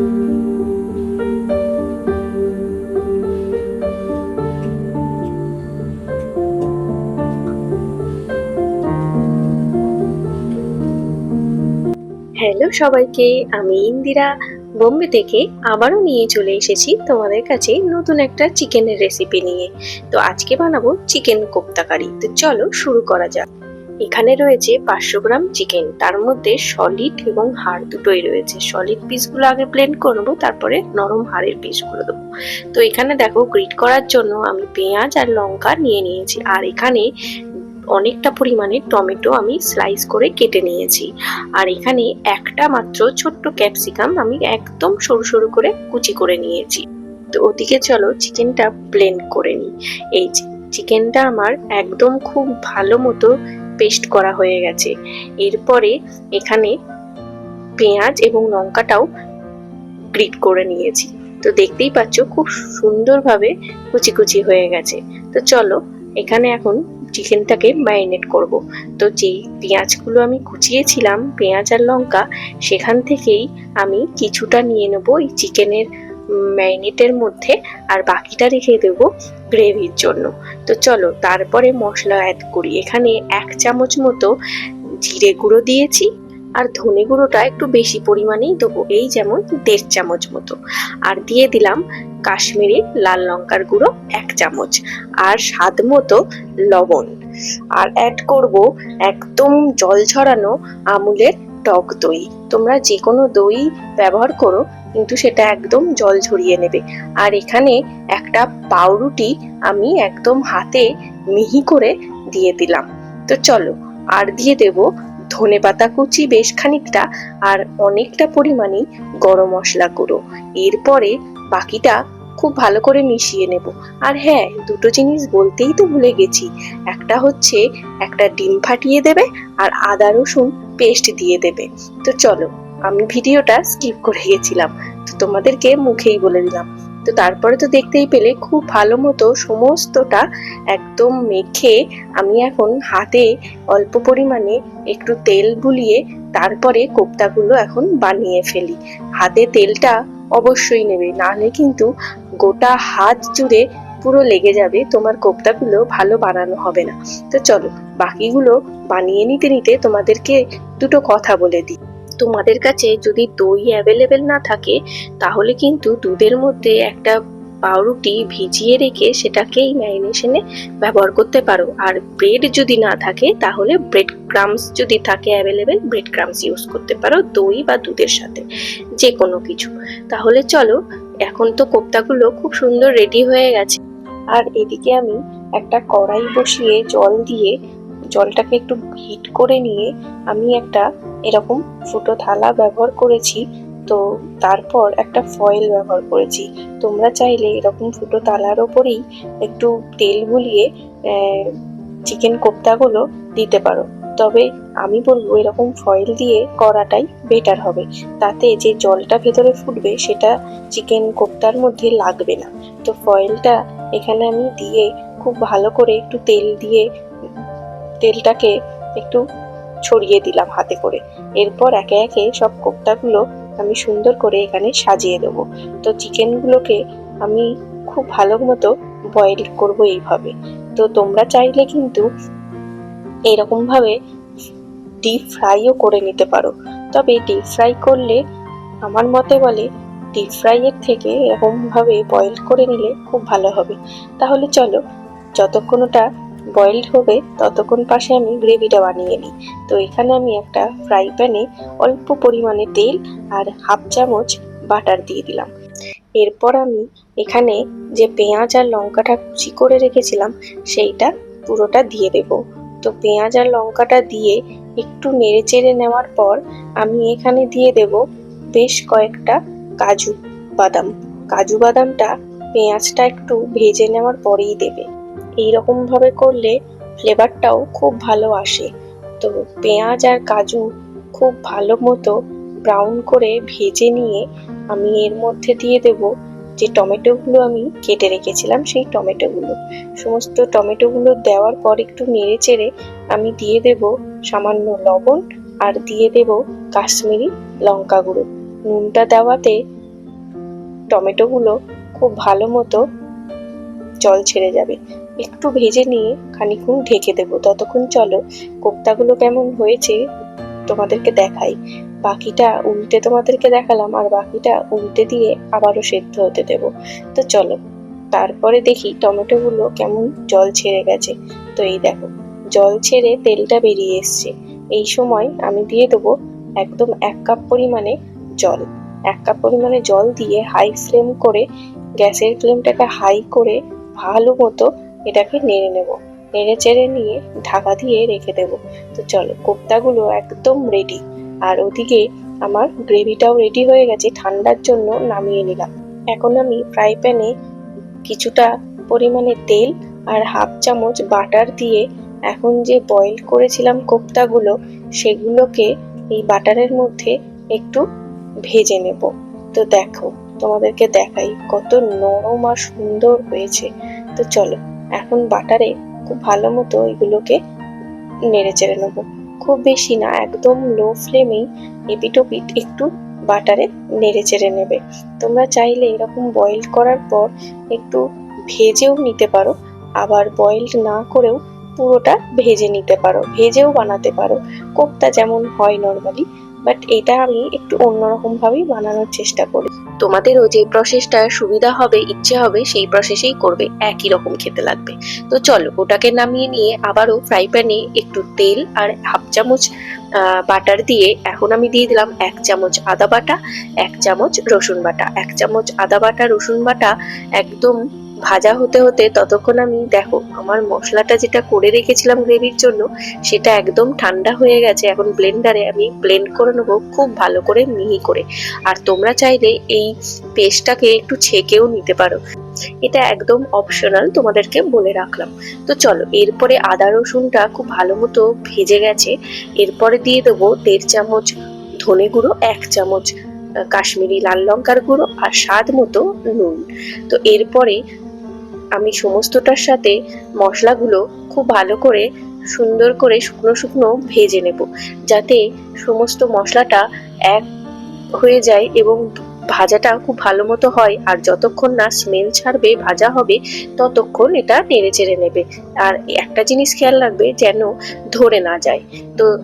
Hello সবাইকে, আমি ইন্দিরা। বোম্বে থেকে আবারও নিয়ে চলে এসেছি তোমাদের কাছে নতুন একটা চিকেনের রেসিপি নিয়ে। তো আজকে বানাবো চিকেন কোপ্তা কারি তো চলো শুরু করা যাক। এখানে রয়েছে পাঁচশো গ্রাম চিকেন তার মধ্যে সলিড এবং হাড় দুটোই রয়েছে। সলিড পিসগুলো আগে ব্লেন্ড করব তারপরে নরম হাড়ের পিসগুলো দেবো। তো এখানে দেখো গ্রিট করার জন্য আমি পেঁয়াজ আর লঙ্কা নিয়ে নিয়েছি। আর এখানে অনেকটা পরিমাণে টমেটো আমি স্লাইস করে কেটে নিয়েছি। আর এখানে একটা মাত্র ছোট্ট ক্যাপসিকাম আমি একদম সরু সরু করে কুচি করে নিয়েছি। তো ওদিকে চলো চিকেনটা ব্লেন্ড করে নিই। এই চিকেনটা আমার একদম খুব ভালো মতো পেস্ট করা হয়ে গেছে। এরপরে এখানে পেঁয়াজ এবং লঙ্কাটাও গ্রিট করে নিয়েছি। তো দেখতেই পাচ্ছ খুব সুন্দরভাবে কুচি কুচি হয়ে গেছে। তো চলো এখানে এখন চিকেনটাকে ম্যারিনেট করব। তো যে পেঁয়াজগুলো আমি কুচিয়েছিলাম, পেঁয়াজ আর লঙ্কা, সেখান থেকেই আমি কিছুটা নিয়ে নেব এই চিকেনের ম্যারিনেটের মধ্যে আর বাকিটা রেখে দেবো গ্রেভির জন্য। তো চলো, তারপরে মশলা অ্যাড করি। এখানে এক চামচ মতো জিরে গুঁড়ো দিয়েছি আর ধনে গুঁড়োটা একটু বেশি পরিমাণেই দেবো, এই যেমন দেড় চামচ মতো। আর দিয়ে দিলাম কাশ্মীরি লাল লঙ্কার গুঁড়ো এক চামচ আর স্বাদ মতো লবণ। আর অ্যাড করব একদম জল ছড়ানো আমুলের টক দই। তোমরা যে কোনো দই ব্যবহার করো কিন্তু সেটা একদম জল ঝরিয়ে নেবে। আর এখানে একটা পাউরুটি আমি একদম হাতে মিহি করে দিয়ে দিলাম। তো চলো, আর দিয়ে দেব ধনে পাতা কুচি বেশ খানিকটা আর অনেকটা পরিমাণে গরম মশলা গুঁড়ো। এরপরে বাকিটা খুব ভালো করে মিশিয়ে নেব। আর হ্যাঁ দুটো জিনিস বলতেই তো ভুলে গেছি। একটা হচ্ছে একটা ডিম ফাটিয়ে দেবে আর আদা রসুন পেস্ট দিয়ে দেবে। তো চলো আমি ভিডিওটা স্কিপ করে গেছিলাম। তো তোমাদেরকে মুখেই বলে দিলাম। তো তারপরে তো দেখতেই পেলে খুব ভালো মতো সমস্তটা একদম মেখে আমি এখন হাতে অল্প পরিমাণে একটু তেল বুলিয়ে তারপরে কোপ্তাগুলো এখন বানিয়ে ফেলি। হাতে তেলটা অবশ্যই নেবে, নাহলে কিন্তু গোটা হাত জুড়ে পুরো লেগে যাবে, তোমার কোপ্তাগুলো ভালো বানানো হবে না। তো চলো, বাকিগুলো বানিয়ে নিতে নিতে তোমাদেরকে দুটো কথা বলে দিই। তোমাদের কাছে যদি দই অ্যাভেলেবেল না থাকে, তাহলে কিন্তু দুধের মধ্যে একটা পাউরুটি ভিজিয়ে রেখে সেটাকেই ম্যারিনেশনে ব্যবহার করতে পারো। আর ব্রেড যদি না থাকে, তাহলে ব্রেড ক্রামস যদি থাকে অ্যাভেলেবেল ব্রেড ক্রামস ইউজ করতে পারো দই বা দুধের সাথে যে কোনো কিছু। তাহলে চলো, এখন তো কোপ্তাগুলো খুব সুন্দর রেডি হয়ে গেছে। আর এদিকে আমি একটা কড়াই বসিয়ে জল দিয়ে জলটাকে একটু হিট করে নিয়ে আমি একটা এরকম ফুটো থালা ব্যবহার করেছি। তো তারপর একটা ফয়েল ব্যবহার করেছি। তোমরা চাইলে এরকম ফুটো থালার ওপরেই একটু তেল গুলিয়ে চিকেন কোপ্তাগুলো দিতে পারো। তবে আমি বলব এরকম ফয়েল দিয়ে করাটাই বেটার হবে। তাতে যে জলটা ভেতরে ফুটবে সেটা চিকেন কোপ্তার মধ্যে লাগবে না। তো ফয়েলটা এখানে আমি দিয়ে খুব ভালো করে একটু তেল দিয়ে তেলটাকে একটু ছড়িয়ে দিলাম হাতে করে। এরপর একে একে সব কোপ্তাগুলো আমি সুন্দর করে এখানে সাজিয়ে দেবো। তো চিকেনগুলোকে আমি খুব ভালো মতো বয়েল করব এইভাবে। তো তোমরা চাইলে কিন্তু এরকমভাবে ডিপ ফ্রাইও করে নিতে পারো। তবে ডিপ ফ্রাই করলে আমার মতে বলে ডিপ ফ্রাইয়ের থেকে এরকমভাবে বয়েল করে নিলে খুব ভালো হবে। তাহলে চলো যতক্ষণ ওটা বয়েলড হবে, ততক্ষণ পাশে আমি গ্রেভিটা বানিয়ে নিই। তো এখানে আমি একটা ফ্রাই প্যানে অল্প পরিমাণে তেল আর হাফ চামচ বাটার দিয়ে দিলাম। এরপর আমি এখানে যে পেঁয়াজ আর লঙ্কাটা কুচি করে রেখেছিলাম, সেইটা পুরোটা দিয়ে দেব। তো পেঁয়াজ আর লঙ্কাটা দিয়ে একটু নেড়ে চেড়ে নেওয়ার পর আমি এখানে দিয়ে দেব বেশ কয়েকটা কাজু বাদাম। কাজু বাদামটা পেঁয়াজটা একটু ভেজে নেওয়ার পরেই দেবে। এইরকম ভাবে করলে ফ্লেভারটাও খুব ভালো আসে। তো পেঁয়াজ আর কাজু খুব ভালো মতো ব্রাউন করে ভেজে নিয়ে আমি এর মধ্যে দিয়ে দেব যে টমেটোগুলো আমি কেটে রেখেছিলাম, সেই টমেটোগুলো। সমস্ত টমেটোগুলো দেওয়ার পর একটু নেড়ে চেড়ে আমি দিয়ে দেব সামান্য লবণ আর দিয়ে দেব কাশ্মীরি লঙ্কা গুঁড়ো। নুনটা দেওয়াতে টমেটোগুলো খুব ভালো মতো জল ছেড়ে যাবে। একটু ভেজে নিয়ে খানিক্ষণ ঢেকে দেবো। ততক্ষণ চলো, কোপ্তাগুলো কেমন হয়েছে তোমাদেরকে দেখাই। বাকিটা উল্টে তোমাদেরকে দেখালাম, আর বাকিটা উল্টে দিয়ে আবারও সেদ্ধ হতে দেবো। তো চলো, তারপরে দেখি টমেটোগুলো কেমন জল ছেড়ে গেছে। তো এই দেখো, জল ছেড়ে তেলটা বেরিয়ে এসছে। এই সময় আমি দিয়ে দেবো একদম এক কাপ পরিমাণে জল। এক কাপ পরিমাণে জল দিয়ে হাই ফ্লেম করে, গ্যাসের ফ্লেমটাকে হাই করে ভালো মতো এটাকে নেড়ে নেব। নেড়ে চেড়ে নিয়ে ঢাকা দিয়ে রেখে দেবো। তো চলো, কোপ্তাগুলো একদম রেডি আর ওদিকে আমার গ্রেভিটাও রেডি হয়ে গেছে, ঠান্ডার জন্য নামিয়ে নিলাম। এখন আমি ফ্রাই প্যানে কিছুটা পরিমাণে তেল আর হাফ চামচ বাটার দিয়ে এখন যে বয়েল করেছিলাম কোপ্তাগুলো, সেগুলোকে এই বাটারের মধ্যে একটু ভেজে নেব। তো দেখো, তোমাদেরকে দেখাই কত নরম আর সুন্দর হয়েছে। তো চলো এখন বাটারে খুব ভালো মতো এগুলোকে নেড়ে চেড়ে নেব। খুব বেশি না, একদম লো ফ্লেমেই এপিটোপিট একটু বাটারে নেড়ে চেড়ে নেবে। তোমরা চাইলে এরকম বয়েল করার পর একটু ভেজেও নিতে পারো, আবার বয়েল না করেও পুরোটা ভেজে নিতে পারো, ভেজেও বানাতে পারো। কোপ্তা যেমন হয় নর্মালি বাট এটা আমি একটু অন্যরকম ভাবেই বানানোর চেষ্টা করি। তোমাদেরও যে প্রসেসটা সুবিধা হবে, ইচ্ছে হবে, সেই প্রসেসেই করবে। একই রকম খেতে লাগবে। তো চলো, ওটাকে নামিয়ে নিয়ে আবারও ফ্রাই প্যানে একটু তেল আর হাফ চামচ বাটার দিয়ে এখন আমি দিয়ে দিলাম এক চামচ আদা বাটা, এক চামচ রসুন বাটা। এক চামচ আদা বাটা, রসুন বাটা একদম ভাজা হতে হতে ততক্ষণ আমি, দেখো, আমার মশলাটা যেটা করে রেখেছিলাম গ্রেভির জন্য, সেটা একদম ঠান্ডা হয়ে গেছে। এখন ব্লেন্ডারে আমি ব্লেন্ড করে নেব খুব ভালো করে, মিহি করে। আর তোমরা চাইলে এই পেস্টটাকে একটু ছেঁকেও নিতে পারো। এটা একদম অপশনাল তোমাদেরকে বলে রাখলাম। তো চলো, এরপরে আদা রসুনটা খুব ভালো মতো ভেজে গেছে। এরপরে দিয়ে দেবো দেড় চামচ ধনে গুঁড়ো, এক চামচ কাশ্মীরি লাল লঙ্কার গুঁড়ো আর স্বাদ মতো নুন। তো এরপরে আমি সমস্তটার সাথে মশলাগুলো খুব ভালো করে, সুন্দর করে শুকনো শুকনো ভেজে নেব, যাতে সমস্ত মশলাটা এক হয়ে যায় এবং ভাজাটা খুব ভালো মতো হয়। আর যতক্ষণ না স্মেল ছাড়বে, ভাজা হবে, ততক্ষণ এটা নেড়ে চেড়ে নেবে। আর একটা জিনিস খেয়াল রাখবে, যেন ধরে না যায়। তো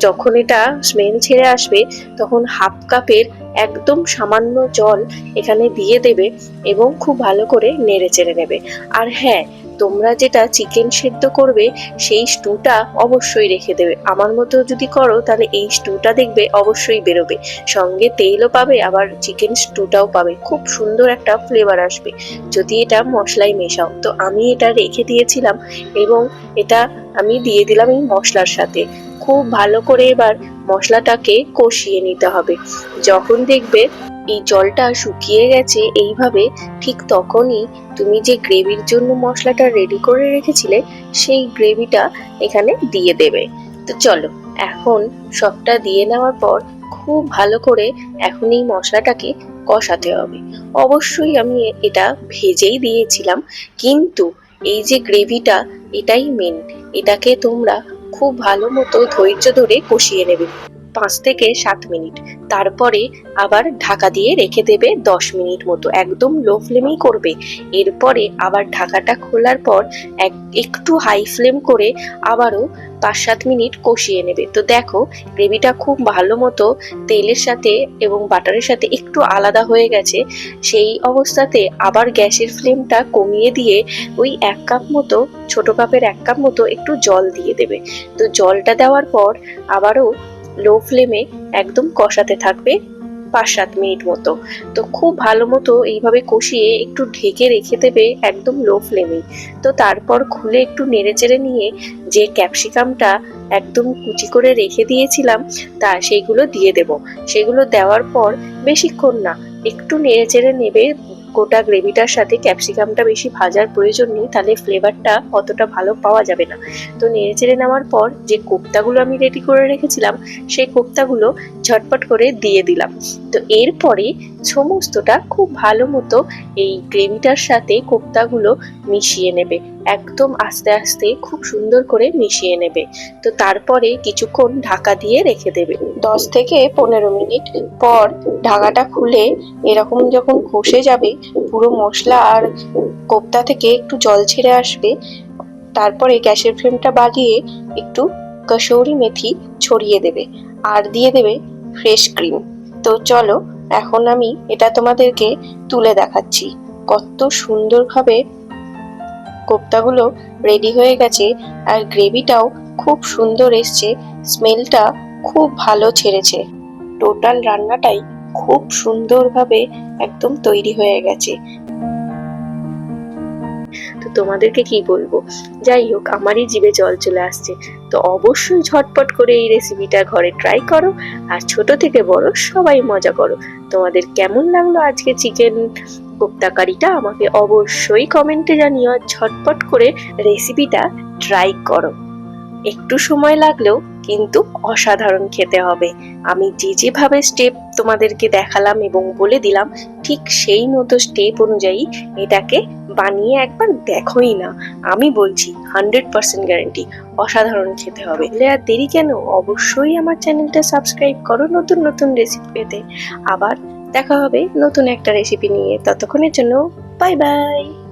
যখন এটা স্মেল ছেড়ে আসবে, তখন হাফ কাপের একদম সামান্য জল এখানে দিয়ে দেবে এবং খুব ভালো করে নেড়ে চেড়ে নেবে। আর হ্যাঁ তোমরা যেটা চিকেন সেদ্ধ করবে, সেই স্টুটা অবশ্যই রেখে দেবে। আমার মতো যদি করো, তাহলে এই স্টুটা দেখবে অবশ্যই বেরোবে। সঙ্গে তেলও পাবে, আবার চিকেন স্টুটাও পাবে। খুব সুন্দর একটা ফ্লেভার আসবে। যদি এটা মশলায় মেশাও। তো আমি এটা রেখে দিয়েছিলাম এবং এটা আমি দিয়ে দিলাম এই মশলার সাথে। খুব ভালো করে এবার মশলাটাকে কষিয়ে নিতে হবে। যখন দেখবে এই জলটা শুকিয়ে গেছে এইভাবে, ঠিক তখনই তুমি যে গ্রেভির জন্য মশলাটা রেডি করে রেখেছিলে, সেই গ্রেভিটা এখানে দিয়ে দেবে। তো চলো, এখন সবটা দিয়ে নেওয়ার পর খুব ভালো করে এখন এই মশলাটাকে কষাতে হবে। অবশ্যই আমি এটা ভেজেই দিয়েছিলাম, কিন্তু এই যে গ্রেভিটা এটাই মেন এটাকে তোমরা খুব ভালো মতো ধৈর্য ধরে কষিয়ে নেবে। পাঁচ থেকে সাত মিনিট। তারপরে আবার ঢাকা দিয়ে রেখে দেবে দশ মিনিট মতো। একদম লো ফ্লেমেই করবে। এরপরে আবার ঢাকাটা খোলার পর এক, একটু হাই ফ্লেম করে আবারও পাঁচ, সাত মিনিট কষিয়ে নেবে। তো দেখো গ্রেভিটা খুব ভালো মতো তেলের সাথে এবং বাটারের সাথে একটু আলাদা হয়ে গেছে। সেই অবস্থাতে আবার গ্যাসের ফ্লেমটা কমিয়ে দিয়ে ওই এক কাপ মতো, ছোট কাপের এক কাপ মতো একটু জল দিয়ে দেবে। তো জলটা দেওয়ার পর আবারও লো ফ্লেমে একদম কষাতে থাকবে পাঁচ সাত মিনিট মতো। তো খুব ভালো মতো এইভাবে কষিয়ে একটু ঢেকে রেখে দেবে একদম লো ফ্লেমে। তো তারপর খুলে একটু নেড়ে চেড়ে নিয়ে যে ক্যাপসিকামটা একদম কুচি করে রেখে দিয়েছিলাম, তা সেইগুলো দিয়ে দেব। সেগুলো দেওয়ার পর বেশিক্ষণ না, একটু নেড়ে চেড়ে নেবে গোটা গ্রেভিটার সাথে ক্যাপসিকামটা বেশি ভাজার প্রয়োজন নেই, তাহলে ফ্লেভারটা অতটা ভালো পাওয়া যাবে না। তো নেড়ে চেড়ে নেওয়ার পর যে কোপ্তাগুলো আমি রেডি করে রেখেছিলাম, সেই কোপ্তাগুলো ঝটপট করে দিয়ে দিলাম। তো এরপরে সমস্তটা খুব ভালো মতো এই গ্রেভিটার সাথে কোপ্তাগুলো মিশিয়ে নেবে। একদম আস্তে আস্তে খুব সুন্দর করে মিশিয়ে নেবে। তো তারপরে কিছুক্ষণ ঢাকা দিয়ে রেখে দেবে। দশ থেকে পনেরো মিনিট পর ঢাকাটা খুলে এরকম যখন খসে যাবে পুরো মশলা আর কোপ্তা থেকে একটু জল ছেড়ে আসবে। তারপরে গ্যাসের ফ্লেমটা বাড়িয়ে একটু কসৌরি মেথি ছড়িয়ে দেবে আর দিয়ে দেবে ফ্রেশ ক্রিম। তো চলো, এখন আমি এটা তোমাদেরকে তুলে দেখাচ্ছি। কত সুন্দরভাবে কোপ্তাগুলো রেডি হয়ে গেছে আর গ্রেভিটাও খুব সুন্দর এসছে। স্মেলটা খুব ভালো ছেড়েছে। টোটাল রান্নাটাই খুব সুন্দরভাবে একদম তৈরি হয়ে গেছে। তো তোমাদেরকে কি বলব? যাই হোক, আমারই জিভে জল চলে আসছে। তো অবশ্যই ঝটপট করে এই রেসিপিটা ঘরে ট্রাই করো। আর ছোট থেকে বড় সবাই মজা করো। তোমাদের কেমন লাগল আজকে চিকেন কোপ্তা কারিটা? আমাকে অবশ্যই কমেন্টে জানিও আর ঝটপট করে রেসিপিটা ট্রাই করো। একটু সময় লাগলেও কিন্তু অসাধারণ খেতে হবে। আমি যে যেভাবে স্টেপ তোমাদেরকে দেখালাম এবং বলে দিলাম, ঠিক সেই মতো স্টেপ অনুযায়ী এটাকে বানিয়ে একবার দেখোই না। আমি বলছি হান্ড্রেড পার্সেন্ট গ্যারেন্টি অসাধারণ খেতে হবে। আর দেরি কেন? অবশ্যই আমার চ্যানেলটা সাবস্ক্রাইব করো নতুন নতুন রেসিপি পেতে। আবার দেখা হবে নতুন একটা রেসিপি নিয়ে। ততক্ষণের জন্য বাই বাই